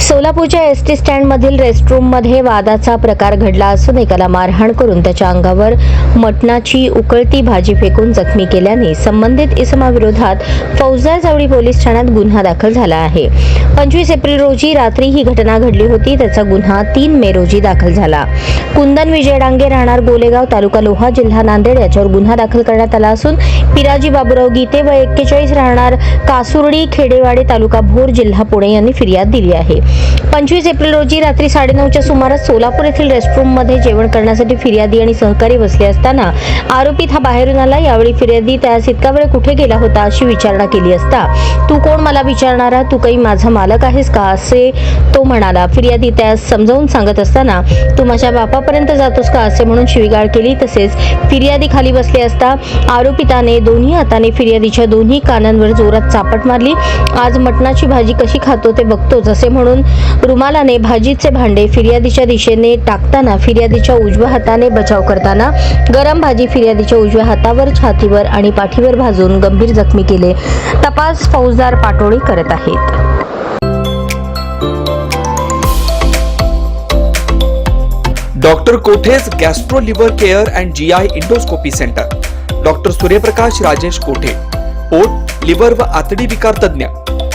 सोलापूरच्या S T स्टँडमधील रेस्टरूममध्ये वादाचा प्रकार घडला असून एकाला मारहाण करून त्याच्या अंगावर मटणाची उकळती भाजी फेकून जखमी केल्याने संबंधित इसमाविरोधात फौजदार जावळी पोलीस ठाण्यात गुन्हा दाखल झाला आहे. पंचवीस एप्रिल रोजी रात्री ही घटना घडली होती. त्याचा गुन्हा तीन मे रोजी दाखल झाला. कुंदन विजय डांगे राहणार गोलेगाव तालुका लोहा जिल्हा नांदेड याच्यावर गुन्हा दाखल करण्यात आला असून पिराजी बाबुराव गीते व एक्केचाळीस राहणार कासुर्डी खेडेवाडे तालुका भोर जिल्हा पुणे यांनी फिर्याद दिली आहे. पंचवीस एप्रिल रोजी रात्री साडेनऊच्या सुमारास सोलापूर येथील रेस्टरूममध्ये जेवण करण्यासाठी फिर्यादी आणि सहकारी बसले असताना आरोपीत हा बाहेरून आला. यावेळी फिर्यादी त्यास इतका वेळ कुठे गेला होता अशी विचारणा केली असता तू कोण मला विचारणारा तू काही माझा मालक आहेस का? असे तो म्हणाला. फिर्यादी त्यास समजावून सांगत असताना तू माझ्या बापापर्यंत जातोस का? असे म्हणून शिवीगाळ केली. तसेच फिर्यादी खाली बसले असता आरोपिताने दोन्ही हाताने फिर्यादीच्या दोन्ही कानांवर जोरात चापट मारली. आज मटणाची भाजी कशी खातो ते बघतोच असे म्हणून रुमालाने भाजीचे भांडे फिर्यादीच्या दिशेने टाकताना फिर्यादीच्या उजव्या हाताने बचाव करताना गरम भाजी फिर्यादीच्या उजव्या हातावर छातीवर आणि पाठीवर भाजून गंभीर जखमी केले. तपास फौजदार पाटोळी करत आहेत. Doctor Kothe gastro liver care and G I endoscopy centre. Doctor Suryaprakash Rajesh Kothe. पोट लिव्हर व आतडी विकार तज्ञ